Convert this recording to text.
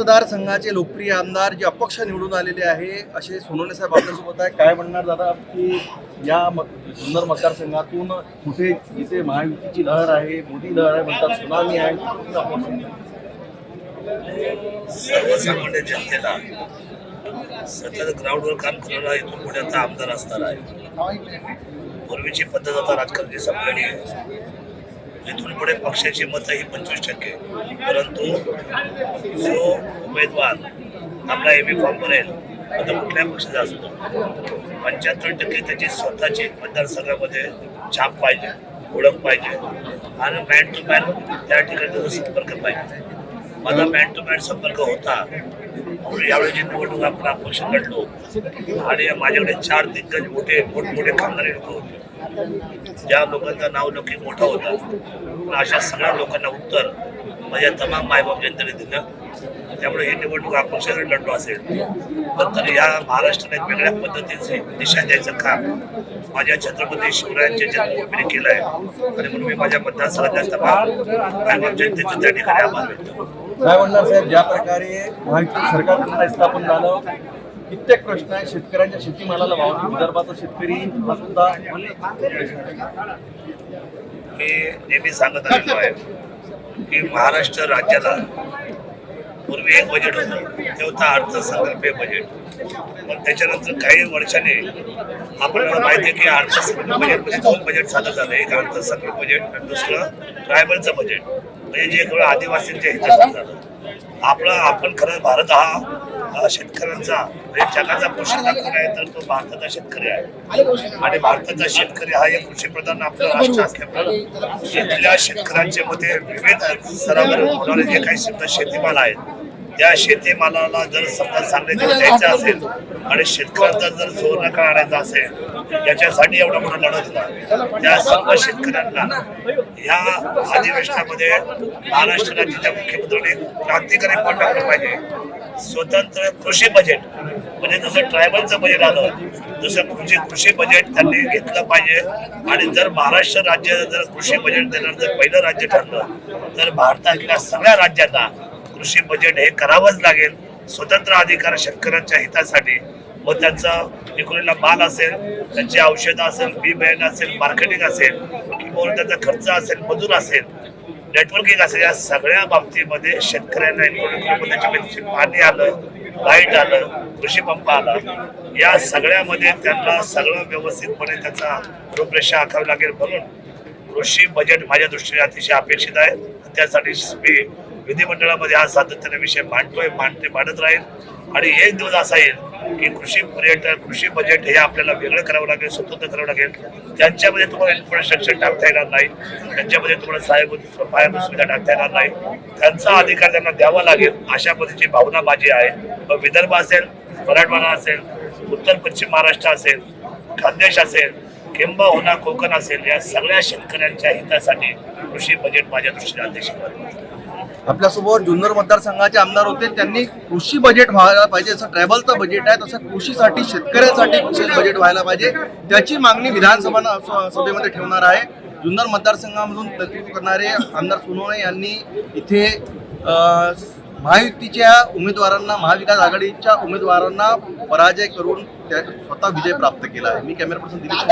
मतदारसंघाचे लोकप्रिय आमदार जे अपक्ष निवडून आलेले आहे असे सोनवणे साहेब आपल्यासोबत आहे काय म्हणणार दादा की या मत सुंदर मतदारसंघातून कुठे इथे महायुतीची लहर आहे मोदी लहर आहे म्हणतात सुनामी आहे सर्वसामान्य जनतेला सतत ग्राउंडवर काम करणारा इथून पुढे आता आमदार असणार आहे. पूर्वीची पद्धत आता राजकारणाची संपलेली आहे तिथून पुढे पक्षाची मतं ही पंचवीस टक्के. परंतु जो उमेदवार आपला एम ए फॉर्म भरेल आता कुठल्या पक्षाचा असतो. पंच्याहत्तर टक्के त्याची स्वतःची मतदारसंघामध्ये छाप पाहिजे ओळख पाहिजे. आणि मॅन टू मॅन त्या ठिकाणी त्याचा संपर्क पाहिजे. माझा मॅन टू मॅन संपर्क होता म्हणून यावेळी निवडणूक आपण अपक्ष लढलो आणि माझ्याकडे चार दिग्गज मोठे मोठमोठे खासदारी लोक होते. ज्या लोकांचा नाव नक्की मोठं होतं पण अशा सगळ्या लोकांना उत्तर माझ्या तमाम मायबाप जनतेने दिलं. त्यामुळे ही निवडणूक अपक्षाकडे लढलो असेल. पण तरी या महाराष्ट्राने एक वेगळ्या पद्धतीचे दिशा द्यायचं काम माझ्या छत्रपती शिवरायांच्या जन्मभूमीने केलं आहे आणि म्हणून मी माझ्या मतदारसंघाच्या तमाम मायबाप जनतेचे त्या ठिकाणी आभार व्यक्त करतो. काय म्हणणार साहेब ज्या प्रकारे माहिती सरकार स्थापन झालं कित्येक प्रश्न आहे शेतकऱ्यांच्या शेतीमालाला भाव विदर्भाचा शेतकरी हा सुद्धा म्हणजे मी नेहमी सांगत आलेलो आहे की महाराष्ट्र राज्याला पूर्वी एक बजेट होतं. ते होतं अर्थसंकल्पीय बजेट पण त्याच्यानंतर काही वर्षाने आपल्याला माहिती आहे की अर्थसंकल्प म्हणजे दोन बजेट सादर झालं. एक अर्थसंकल्प बजेट आणि दुसरं ट्रायबलचं बजेट म्हणजे जे थोडं आदिवासींच्या हिताचं झालं आपला आपण खरं भारत हा शेतकऱ्यांचा म्हणजे जगाचा कृषी कोण आहे तर तो भारताचा शेतकरी आहे. आणि भारताचा शेतकरी हा एक कृषीप्रधान आपलं राष्ट्र असल्यामुळे शेतकऱ्यांच्या मध्ये विविध स्तरावर होणारे जे काही समजा शेतीमाल आहेत त्या शेतीमालाला जर समजा चांगले द्यायचं असेल आणि शेतकऱ्यांचा जर जोर नका आणायचा असेल याच्यासाठी एवढा मोठा लढत होता. त्या सर्व शेतकऱ्यांना या अधिवेशनामध्ये महाराष्ट्र राज्याच्या मुख्यमंत्र्यांनी क्रांतिकारी पण टाकलं पाहिजे. स्वतंत्र कृषी बजेट म्हणजे जसं ट्रायबलचं बजेट आलं तसं कृषी कृषी बजेट त्यांनी घेतलं पाहिजे. आणि जर महाराष्ट्र राज्य जर कृषी बजेट देणार जर पहिलं राज्य ठरलं तर भारतातल्या सगळ्या राज्यांना कृषी बजेट हे करावंच लागेल. स्वतंत्र अधिकार शेतकऱ्यांच्या हितासाठी. व त्यांचा विक्रीला माल असेल त्यांची औषधं असेल बी बँक असेल मार्केटिंग असेल किंवा त्यांचा खर्च असेल मजूर असेल नेटवर्किंग असेल या सगळ्या बाबतीमध्ये शेतकऱ्यांना इन्क्लूड पाणी आलं लाइट आलं कृषी पंप आला. या सगळ्यामध्ये त्यांना सगळं व्यवस्थितपणे त्याचा रूपरेषा आखावी लागेल म्हणून कृषी बजेट माझ्या दृष्टीने अतिशय अपेक्षित आहे. त्यासाठी मी विधिमंडळामध्ये आज सातत्याने विषय मांडतोय मांडते मांडत राहील. आणि एक दिवस असा येईल की कृषी पर्यटन कृषी बजेट हे आपल्याला वेगळं करावं लागेल स्वतंत्र करावं लागेल. त्यांच्यामध्ये तुम्हाला इन्फ्रास्ट्रक्चर टाकता येणार नाही त्यांच्यामध्ये तुम्हाला साहेब पायाभूत सुविधा टाकता येणार नाही त्यांचा अधिकार त्यांना द्यावा लागेल अशा पद्धतीची भावना माझी आहे. मग विदर्भ असेल मराठवाडा असेल उत्तर पश्चिम महाराष्ट्र असेल खानदेश असेल किंबहुना कोकण असेल या सगळ्या शेतकऱ्यांच्या हितासाठी कृषी बजेट माझ्या दृष्टीने अतिशय आपल्यासमोर आपल्यासोबत जुन्नर मतदारसंघाचे आमदार होते. त्यांनी कृषी बजेट व्हायला पाहिजे. जसं ट्रॅव्हलचं बजेट आहे तसं कृषीसाठी शेतकऱ्यांसाठी विशेष बजेट व्हायला पाहिजे. त्याची मागणी विधानसभा सभेमध्ये ठेवणार आहे. जुन्नर मतदारसंघामधून नेतृत्व करणारे आमदार सोनवणे यांनी इथे महायुतीच्या उमेदवारांना महाविकास आघाडीच्या उमेदवारांना पराजय करून त्या स्वतः विजय प्राप्त केला आहे. मी कॅमेरा पर्सन दिलीप